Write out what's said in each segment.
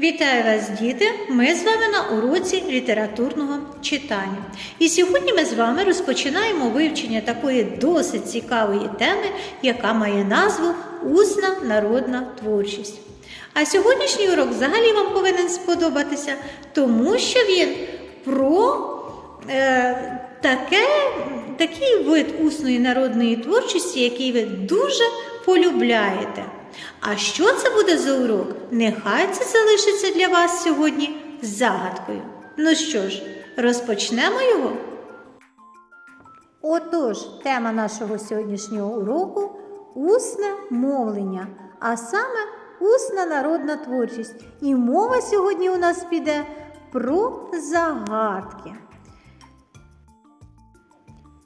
Вітаю вас, діти! Ми з вами на уроці літературного читання. І сьогодні ми з вами розпочинаємо вивчення такої досить цікавої теми, яка має назву Усна народна творчість. А сьогоднішній урок взагалі вам повинен сподобатися, тому що він про е, таке, такий вид усної народної творчості, який ви дуже полюбляєте. А що це буде за урок? Нехай це залишиться для вас сьогодні загадкою. Ну що ж, розпочнемо його. Отож, тема нашого сьогоднішнього уроку усне мовлення, а саме усна народна творчість. І мова сьогодні у нас піде про загадки.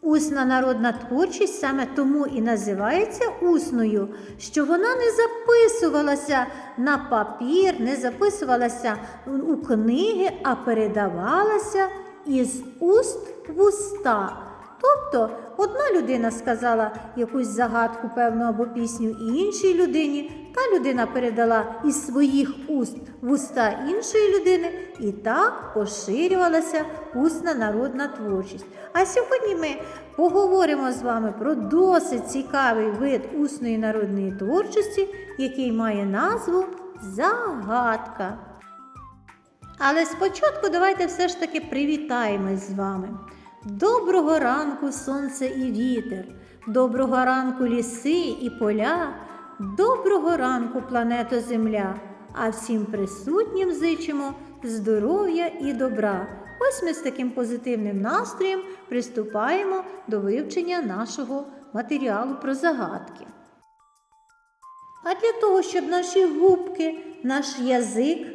Усна народна творчість саме тому і називається усною, що вона не записувалася на папір, не записувалася у книги, а передавалася із уст в уста. Тобто одна людина сказала якусь загадку, певну або пісню і іншій людині, та людина передала із своїх уст в уста іншої людини, і так поширювалася усна народна творчість. А сьогодні ми поговоримо з вами про досить цікавий вид усної народної творчості, який має назву загадка. Але спочатку давайте все ж таки привітаємось з вами. Доброго ранку, сонце і вітер, доброго ранку ліси і поля, доброго ранку, плането Земля, а всім присутнім зичимо здоров'я і добра. Ось ми з таким позитивним настроєм приступаємо до вивчення нашого матеріалу про загадки. А для того, щоб наші губки, наш язик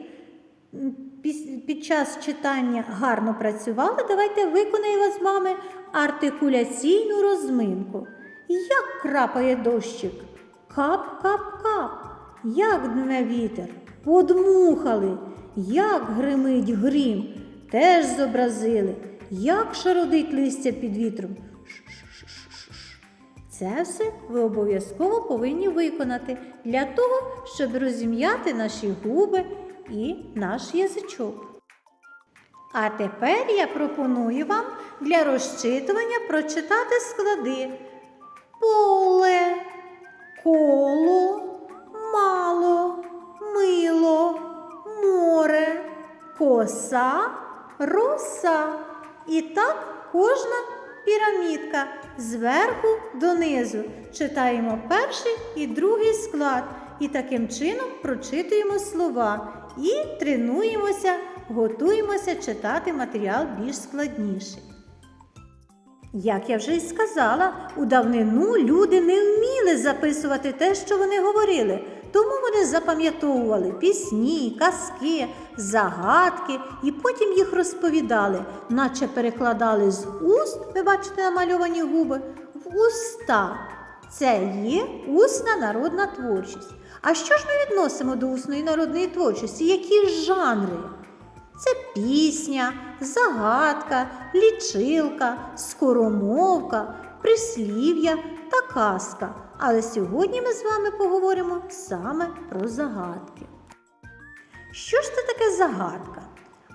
під час читання гарно працювали, давайте виконаємо з вами артикуляційну розминку. Як крапає дощик? Кап-кап-кап. Як дме вітер? Подмухали. Як гримить грім? Теж зобразили. Як шародить листя під вітром? Це все ви обов'язково повинні виконати для того, щоб розім'яти наші губи і наш язичок. А тепер я пропоную вам для розчитування прочитати склади поле, коло, мало, мило, море, коса, роса. І так кожна пірамідка зверху донизу. Читаємо перший і другий склад. І таким чином прочитуємо слова і тренуємося, готуємося читати матеріал більш складніший. Як я вже й сказала, у давнину люди не вміли записувати те, що вони говорили, тому вони запам'ятовували пісні, казки, загадки і потім їх розповідали, наче перекладали з уст, ви бачите намальовані губи, в уста. Це є усна народна творчість. А що ж ми відносимо до усної народної творчості? Які жанри? Це пісня, загадка, лічилка, скоромовка, прислів'я та казка. Але сьогодні ми з вами поговоримо саме про загадки. Що ж це таке загадка?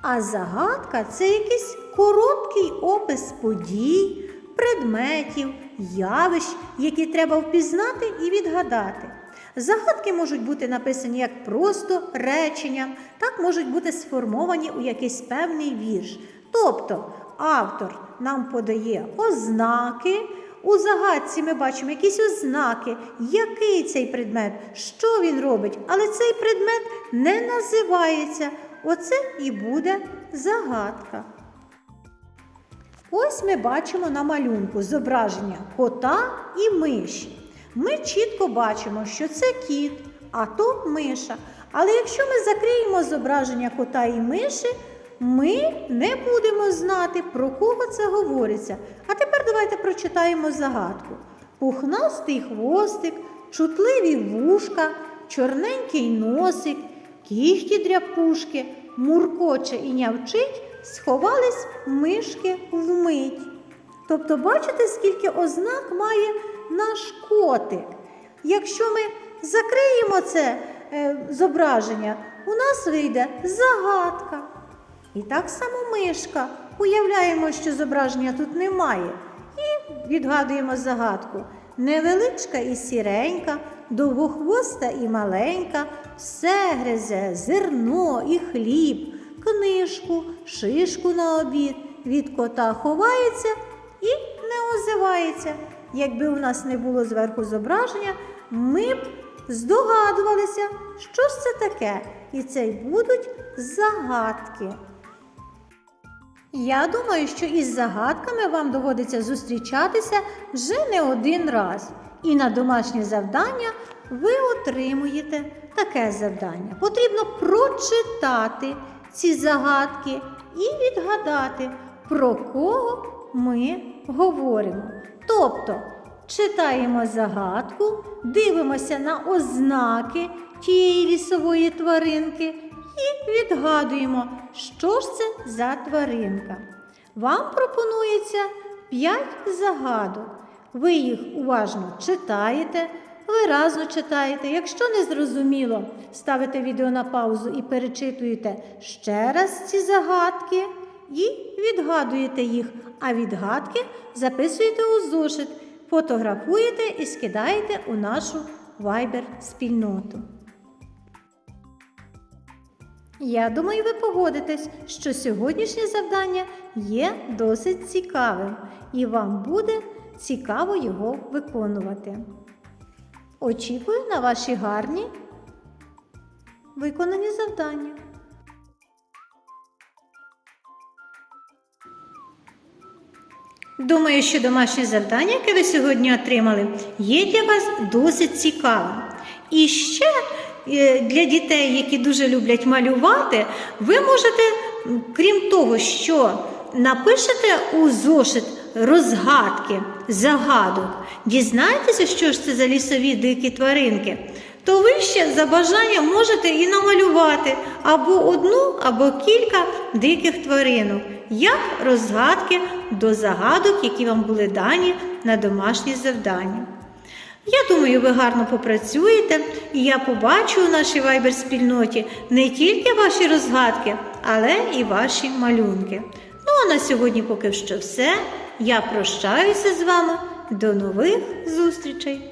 А загадка це якийсь короткий опис подій, предметів, явищ, які треба впізнати і відгадати. Загадки можуть бути написані як просто реченням, так можуть бути сформовані у якийсь певний вірш. Тобто автор нам подає ознаки. У загадці ми бачимо якісь ознаки, який цей предмет, що він робить, але цей предмет не називається. Оце і буде загадка. Ось ми бачимо на малюнку зображення кота і миші. Ми чітко бачимо, що це кіт, а то миша. Але якщо ми закриємо зображення кота і миші, ми не будемо знати, про кого це говориться. А тепер давайте прочитаємо загадку. Пухнастий хвостик, чутливі вушка, чорненький носик, кіхті дряпушки, муркоче і нявчить, сховались мишки вмить. Тобто, бачите, скільки ознак має наш котик. Якщо ми закриємо це е, зображення, у нас вийде загадка. І так само мишка. Уявляємо, що зображення тут немає. І відгадуємо загадку. Невеличка і сіренька, довгохвоста і маленька, все гризе, зерно і хліб, книжку, шишку на обід, від кота ховається і не озивається. Якби у нас не було зверху зображення, ми б здогадувалися, що ж це таке. І це й будуть загадки. Я думаю, що із загадками вам доводиться зустрічатися вже не один раз. І на домашнє завдання ви отримуєте таке завдання. Потрібно прочитати ці загадки і відгадати, про кого ми говоримо. Тобто читаємо загадку, дивимося на ознаки тієї лісової тваринки і відгадуємо, що ж це за тваринка. Вам пропонується 5 загадок. Ви їх уважно читаєте, виразно читаєте. Якщо не зрозуміло, ставите відео на паузу і перечитуєте ще раз ці загадки і відгадуєте їх, а відгадки записуєте у зошит, фотографуєте і скидаєте у нашу Viber-спільноту. Я думаю, ви погодитесь, що сьогоднішнє завдання є досить цікавим, і вам буде цікаво його виконувати. Очікую на ваші гарні виконані завдання. Думаю, що домашнє завдання, яке ви сьогодні отримали, є для вас досить цікавим. І ще е, для дітей, які дуже люблять малювати, ви можете, крім того, що напишете у зошит розгадки, загадок, дізнаєтеся, що ж це за лісові дикі тваринки, то ви ще за бажанням можете і намалювати або одну, або кілька диких тваринок, як розгадки до загадок, які вам були дані на домашні завдання. Я думаю, ви гарно попрацюєте, і я побачу у нашій вайбер-спільноті не тільки ваші розгадки, але і ваші малюнки. Ну а на сьогодні поки що все. Я прощаюся з вами. До нових зустрічей!